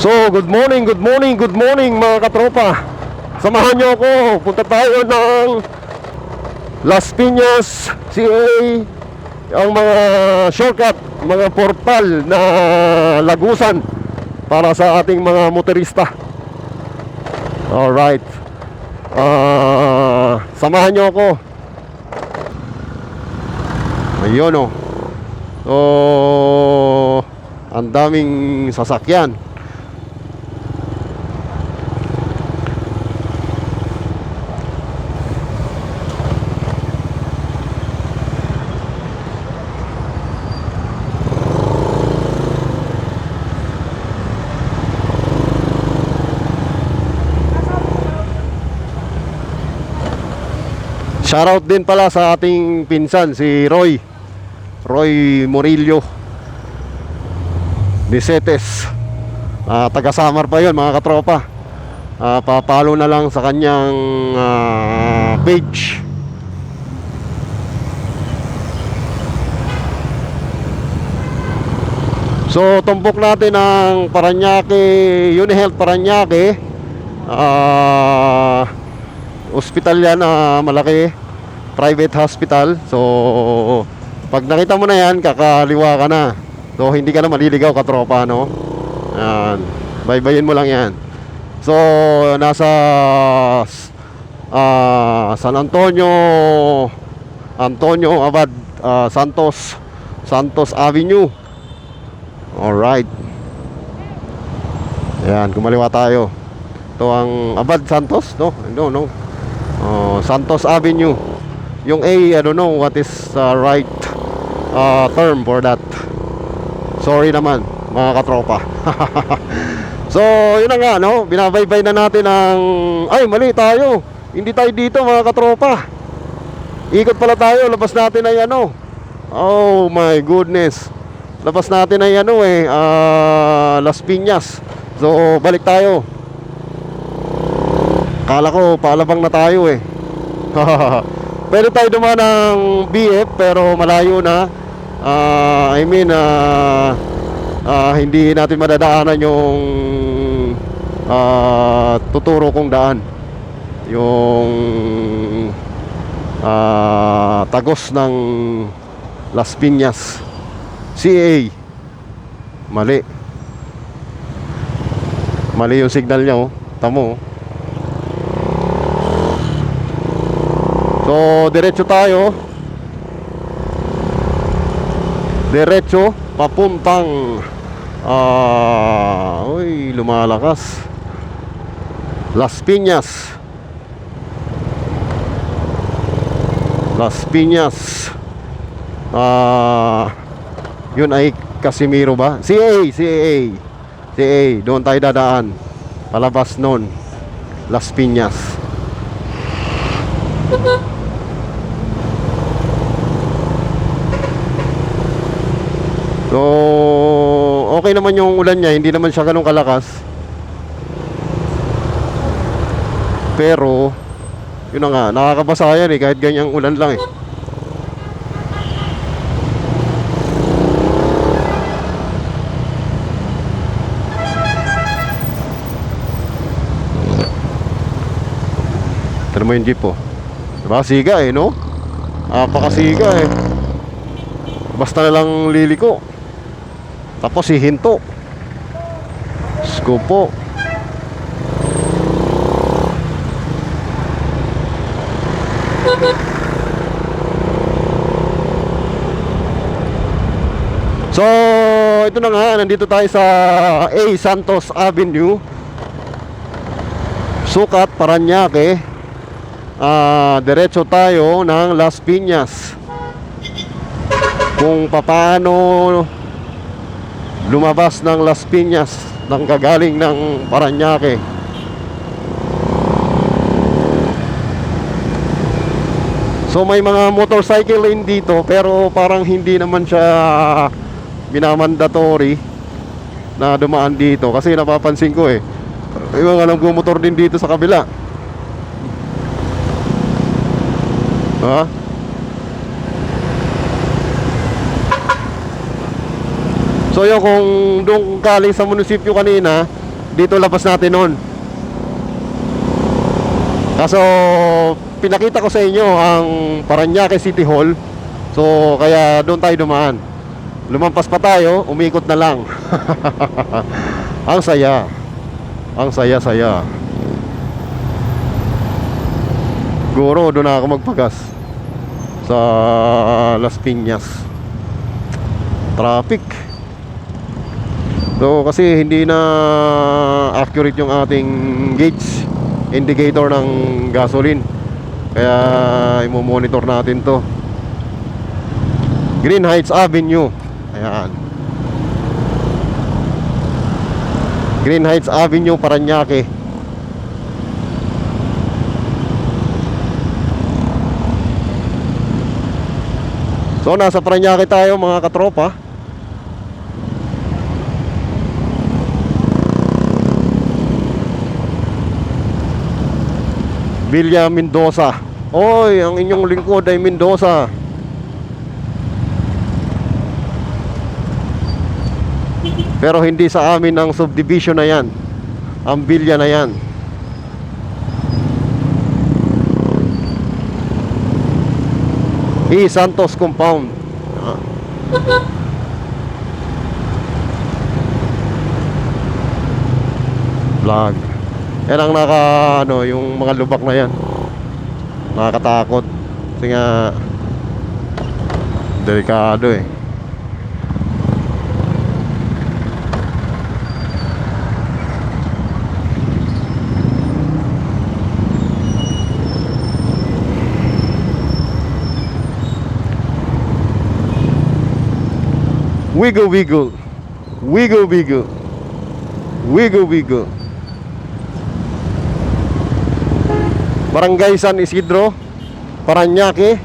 So, good morning, good morning, good morning mga katropa. Samahan niyo ako. Punta tayo ng Las Piñas, CA, ang mga shortcut, mga portal na lagusan para sa ating mga motorista. Alright. Ah, samahan niyo ako. Ayun oh. So, ang daming sasakyan. Shoutout din pala sa ating pinsan si Roy. Roy Murillo. Nicetes. Ah, taga Samar pa 'yon mga katropa. Ah, papalo na lang sa kanyang ah, page. So, tumpok natin ang Paranaque, Unihealth Paranaque. Ah, hospital yan na malaki private hospital. So pag nakita mo na yan kakaliwa ka na. So hindi ka na maliligaw katropa no? Yan. Baybayin mo lang yan. So nasa ah, San Antonio Antonio Abad ah, Santos Santos Avenue. Alright yan kumaliwa tayo. Ito ang Abad Santos no? No no. Oh, Santos Avenue. Yung A, I don't know what is the right uh, term for that. Sorry naman, mga katropa. so, yun na nga, no? Binabaybay na natin ang... Ay, mali tayo. Hindi tayo dito, mga katropa. Ikot pala tayo. Labas natin ay ano. Oh my goodness. Labas natin ay ano eh. ah, Las Piñas. So, balik tayo. Kala ko paalabang na tayo eh. Tayo dumaan ng BF pero malayo na. Ah, I mean, ah, ah, hindi natin madadaanan yung ah, tuturo kong daan. Yung ah, tagos ng Las Piñas. CA. Mali. Mali yung signal niya oh. Tamo oh. So, diretso tayo. Diretso papuntang ah, uy, lumalakas. Las Piñas. Las Piñas. Ah, yun ay Casimiro ba? CA, CA. CA, doon tayo dadaan. Palabas noon. Las Piñas. okay naman yung ulan niya, hindi naman siya ganun kalakas. Pero, yun na nga, nakakabasa yan eh, kahit ganyang ulan lang eh. Tignan mo yung jeep oh. Diba? Siga eh, no? Apakasiga eh. Basta na lang liliko. Tapos hihinto. Skupo. So, ito na nga, nandito tayo sa A. Santos Avenue. Sukat, Paranaque. Ah, diretso tayo ng Las Piñas. Kung papaano lumabas ng Las Piñas nang gagaling ng Paranaque. So may mga motorcycle lane dito pero parang hindi naman siya binamandatory na dumaan dito kasi napapansin ko eh. May mga nagmumotor din dito sa kabila. Ha? So yun, kung doon galing sa munisipyo kanina, dito labas natin noon. Kaso pinakita ko sa inyo ang Paranaque City Hall. So kaya doon tayo dumaan. Lumampas pa tayo, umikot na lang. ang saya. Ang saya-saya. Guro doon ako magpagas sa Las Piñas. Traffic. So kasi hindi na accurate yung ating gauge indicator ng gasoline. Kaya imo-monitor natin 'to. Green Heights Avenue. Ayan. Green Heights Avenue, Paranaque. So nasa Paranaque tayo mga katropa. Villa Mendoza. Oy, ang inyong lingkod ay Mendoza. Pero hindi sa amin ang subdivision na yan. Ang villa na yan. E. Santos Compound. Vlog. Yan ang naka ano, yung mga lubak na yan. Nakakatakot. Kasi nga delikado eh. Wiggle wiggle. Wiggle wiggle. Wiggle wiggle. Barangay San Isidro, Paranaque,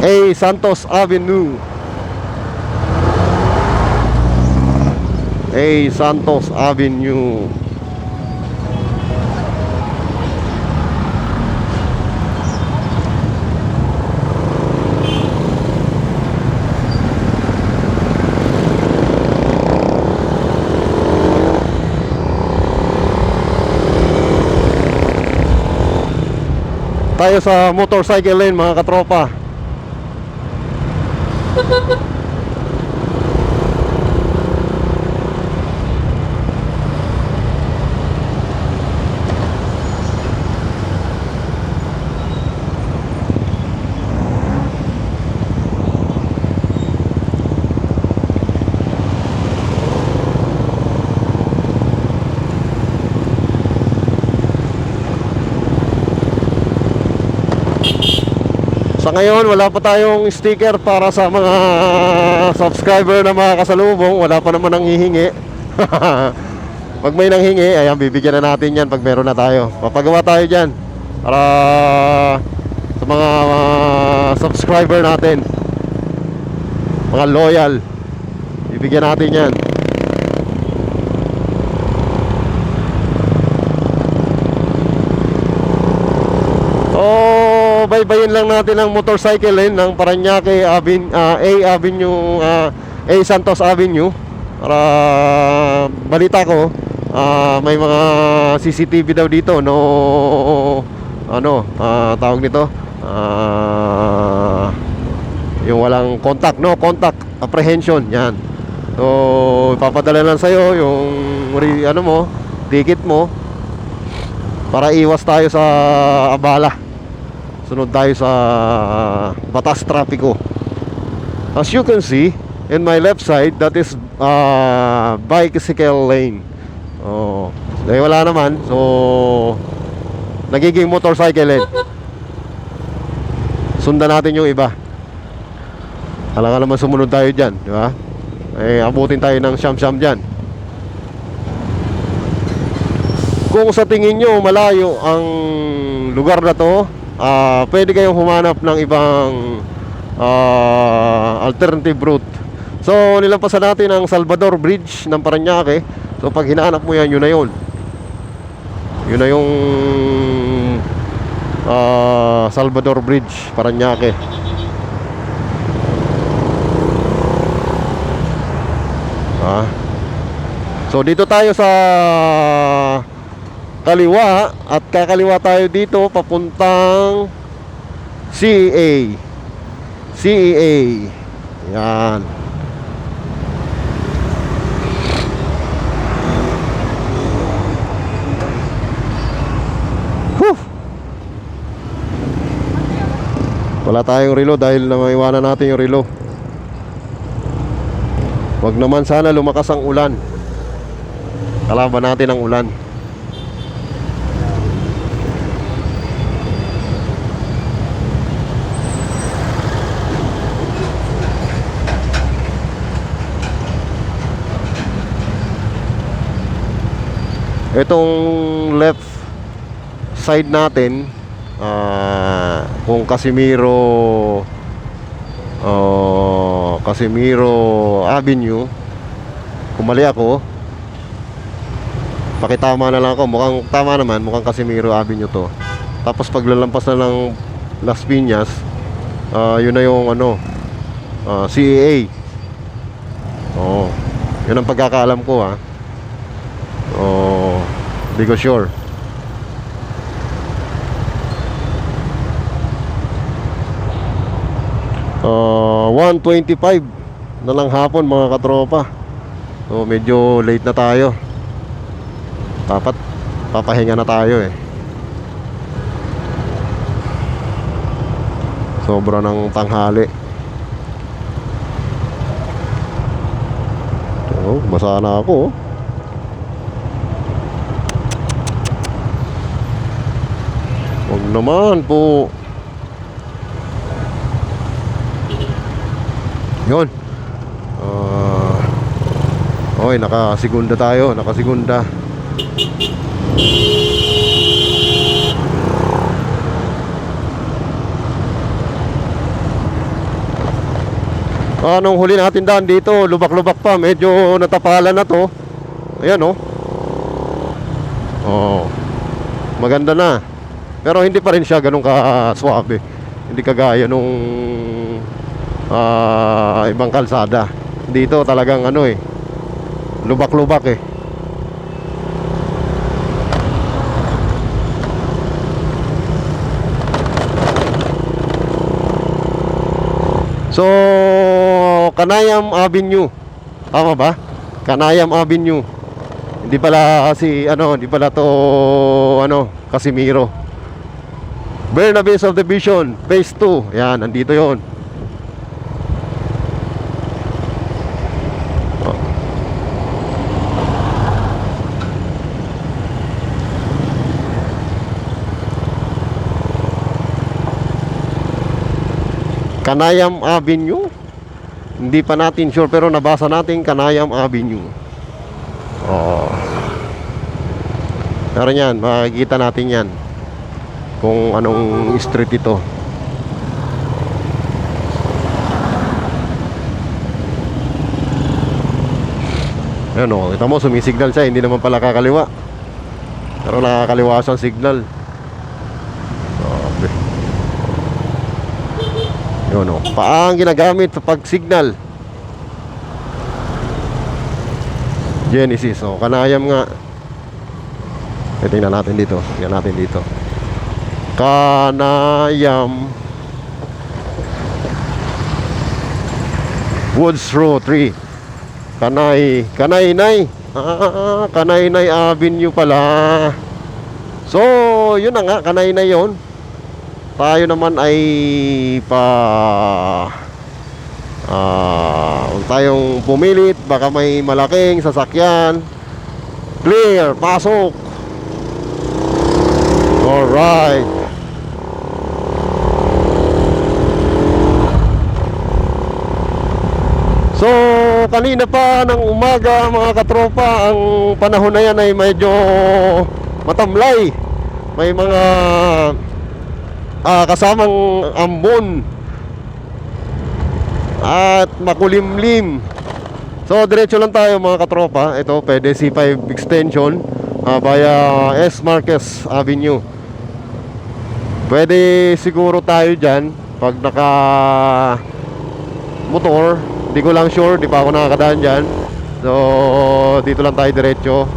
A. Santos Avenue. A. Santos Avenue. Tayo sa motorcycle lane mga katropa. Sa ngayon, wala pa tayong sticker para sa mga subscriber na mga kasalubong. Wala pa naman ang hihingi. pag may nanghingi, ayan, bibigyan na natin yan pag meron na tayo. Papagawa tayo dyan. Para sa mga uh, subscriber natin. Mga loyal. Bibigyan natin yan. Oh, baybayin lang natin ang motorcycle lane ng Paranaque Avenue, A Avenue, ah, A Santos Avenue. Para balita ko, ah, may mga CCTV daw dito, no ano, ah, tawag nito, ah, yung walang contact, no contact apprehension, yan. So, ipapadala lang sa'yo yung ano mo, ticket mo para iwas tayo sa abala sunod tayo sa batas trapiko. As you can see in my left side that is uh, bicycle lane. Oh, dahil wala naman so nagiging motorcycle lane. Sundan natin yung iba. Alam naman sumunod tayo dyan di ba? Eh abutin tayo ng siyam-siyam dyan. Kung sa tingin nyo malayo ang lugar na to ah pwede kayong humanap ng ibang ah, alternative route. So nilampasan natin ang Salvador Bridge ng Paranaque. So pag hinahanap mo yan yun na yun. Yun na yung ah, Salvador Bridge Paranaque. Ah. So dito tayo sa kaliwa at kakaliwa tayo dito papuntang CEA. CEA. Yan. Whew. Wala tayong relo dahil na maiwanan natin yung relo. Wag naman sana lumakas ang ulan. Kalaban natin ang ulan. Itong left side natin ah, kung Casimiro oh, Casimiro Avenue kung mali ako pakitama na lang ako. Mukhang tama naman mukhang Casimiro Avenue to. Tapos paglalampas na ng Las Piñas ah, yun na yung ano ah, CEA oh yun ang pagkakaalam ko ha hindi ko sure Uh, 125 na lang hapon mga katropa. So medyo late na tayo. Dapat papahinga na tayo eh. Sobra ng tanghali. Oh, basa na ako. oh. Naman po. Yun. Ah. okay, nakasigunda tayo, nakasigunda. Anong huli natin daan dito, lubak-lubak pa, medyo natapalan na to. Ayan oh. Oh. Maganda na. Pero hindi pa rin siya ganun ka suabe. Hindi kagaya nung ah, ibang kalsada. Dito talagang ano eh. Lubak-lubak eh. So, Kanayam Avenue. Tama ba? Kanayam Avenue. Hindi pala si ano, hindi pala to ano, Casimiro. Bernabe Subdivision, Phase 2. Yan, nandito 'yon. Kanayam Avenue. Hindi pa natin sure pero nabasa natin Kanayam Avenue. Oo. Pero yan, makikita natin yan. Kung anong street ito. Ayan o, kita mo sumisignal siya, hindi naman pala kakaliwa. Pero nakakaliwa siyang signal. Sabi. Yun o. Paang ginagamit sa pag-signal. Genesis. O, kanayam nga. Tingnan natin dito. Tingnan natin dito. Kanayam. Woods Row 3. Kanay. Kanaynay. Ah, Kanaynay Avenue pala. So, yun na nga. Kanaynay yun tayo naman ay pa ah tayong pumilit baka may malaking sasakyan clear pasok alright so kanina pa ng umaga mga katropa ang panahon na yan ay medyo matamlay. May mga ah, kasamang ambon at makulimlim. So diretso lang tayo mga katropa. Ito pwede C5 extension ah, via S. Marquez Avenue. Pwede siguro tayo dyan pag naka motor di ko lang sure di pa ako nakakadaan dyan So, dito lang tayo diretso.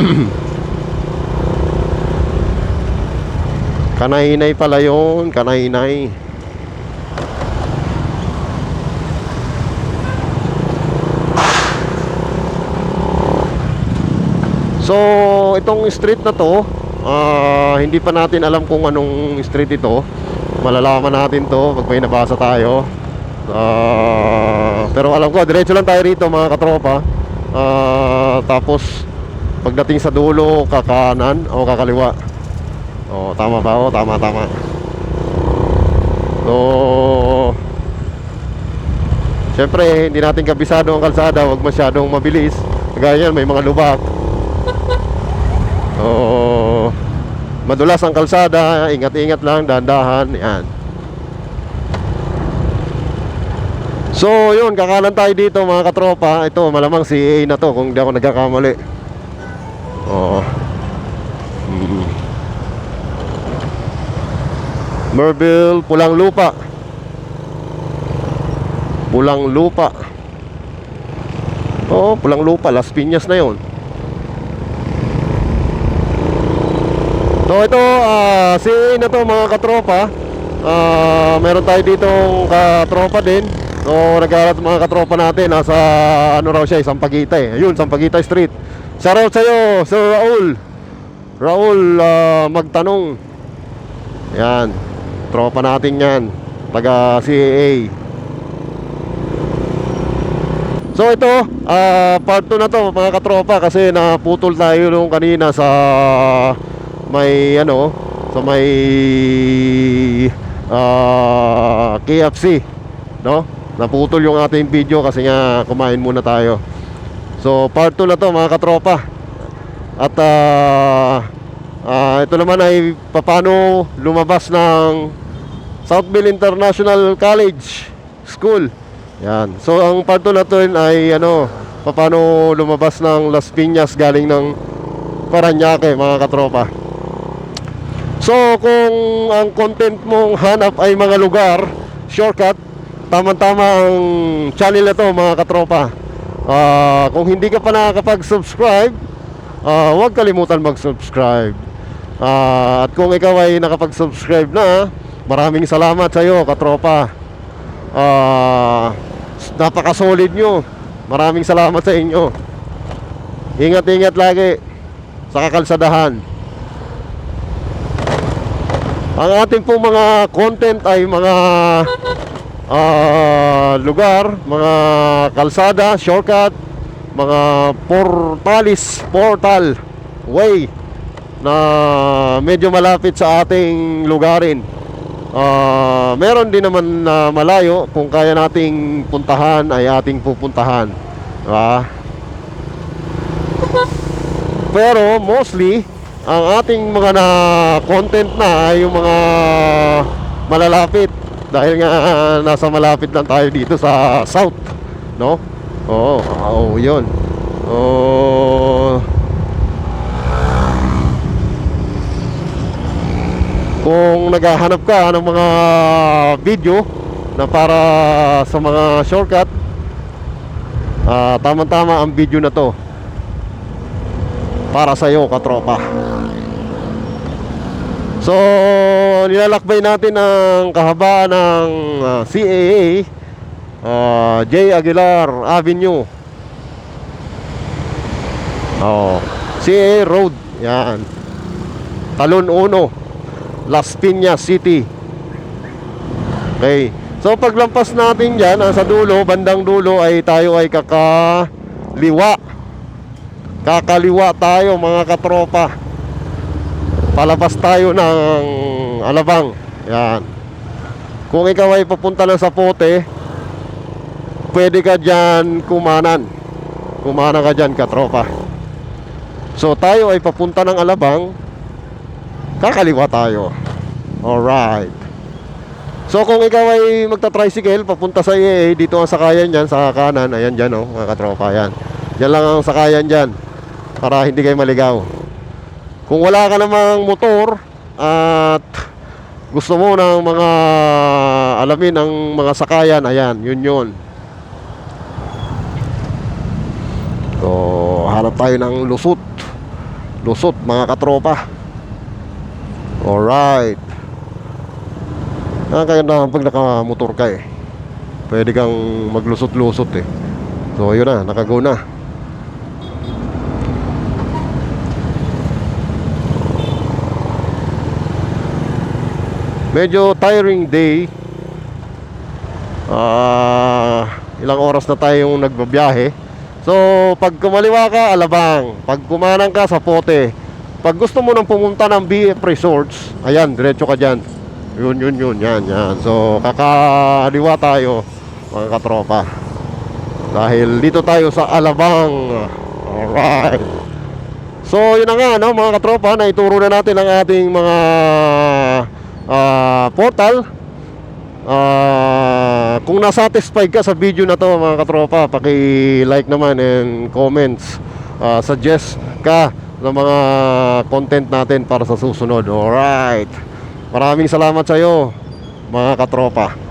Kanainay pala yun, kanainay. So, itong street na to, ah, hindi pa natin alam kung anong street ito. Malalaman natin to pag may nabasa tayo. Ah, pero alam ko, diretso lang tayo rito mga katropa. Ah, tapos, pagdating sa dulo, kakanan o kakaliwa. Oh, tama ba? Oh, tama, tama. So, Siyempre, hindi natin kabisado ang kalsada, huwag masyadong mabilis. Yan, may mga lubak. Oo. Madulas ang kalsada, ingat-ingat lang, dahan-dahan, yan. So, yun, kakanan tayo dito mga katropa. Ito, malamang si AA na to kung di ako nagkakamali. Oo. Mm. Merville, Pulang Lupa. Pulang Lupa. Oo, Pulang Lupa, Las Piñas na yun. So ito, ah, si AA na to mga katropa. Ah, meron tayo ditong katropa din. So nag-aaral mga katropa natin nasa ano raw siya, Sampaguita eh. Ayun, Sampaguita Street. Shoutout sa iyo, Sir Raul. Raul ah, magtanong. Yan. Tropa natin 'yan. Taga CAA. So ito, ah, part 2 na to mga katropa kasi naputol tayo nung kanina sa may ano, sa may ah, KFC, no? Naputol yung ating video kasi nga kumain muna tayo. So part 2 na to mga katropa. At ah, ah, ito naman ay paano lumabas ng Southville International College School. Yan. So ang part 2 na to ay ano, paano lumabas ng Las Piñas galing ng Paranaque mga katropa. So kung ang content mong hanap ay mga lugar, shortcut, tama-tama ang channel na to mga katropa. Ah, kung hindi ka pa nakakapag-subscribe, ah, huwag kalimutan mag-subscribe. Ah, at kung ikaw ay nakapag-subscribe na, maraming salamat sa iyo katropa. Ah, napaka-solid nyo. Maraming salamat sa inyo. Ingat-ingat lagi sa kakalsadahan. Ang ating pong mga content ay mga ah, lugar, mga kalsada, shortcut, mga portalis, portal, way na medyo malapit sa ating lugarin. Ah, meron din naman na malayo kung kaya nating puntahan ay ating pupuntahan. Diba? Pero mostly ang ating mga na content na yung mga malalapit dahil nga nasa malapit lang tayo dito sa south, no? Oo, oo, 'yun. Oh, Kung naghahanap ka ng mga video na para sa mga shortcut, ah, tama-tama ang video na to para sa iyo, katropa. So, nilalakbay natin ang kahabaan ng ah, CAA ah, J. Aguilar Avenue. Oh, CAA Road. Yan. Talon 1. Las Piñas City. Okay. So paglampas natin diyan sa dulo, bandang dulo ay tayo ay kakaliwa. Kakaliwa tayo mga katropa. Palabas tayo ng Alabang. Yan. Kung ikaw ay papunta ng Sapote, pwede ka diyan kumanan. Kumanan ka diyan katropa. So tayo ay papunta ng Alabang, kakaliwa tayo. Alright. So kung ikaw ay magta-tricycle papunta sa EA, dito ang sakayan dyan, sa kanan, ayan dyan oh, mga katropa, yan. Yan lang ang sakayan dyan, para hindi kayo maligaw. Kung wala ka namang motor, at gusto mo ng mga alamin ang mga sakayan, ayan, yun yun. So, hanap tayo ng lusot. Lusot, mga katropa. Alright. Kaya na pag nakamotor ka eh. Pwede kang maglusot-lusot eh. So, yun na, nakago na. Medyo tiring day. Ah, ilang oras na tayong nagbabiyahe. So, pag kumaliwa ka, Alabang. Pag kumanang ka, sa Pote. Pag gusto mo nang pumunta ng BF Resorts, ayan, diretso ka dyan. Yun, yun, yun, yan, yan. So, kakaliwa tayo, mga katropa. Dahil dito tayo sa Alabang. Alright. So, yun na nga, no, mga katropa, na ituro na natin ang ating mga ah, portal. Ah, kung nasatisfied ka sa video na to mga katropa, paki-like naman and comments. Ah, suggest ka ng mga content natin para sa susunod. Alright. Maraming salamat sa iyo mga katropa.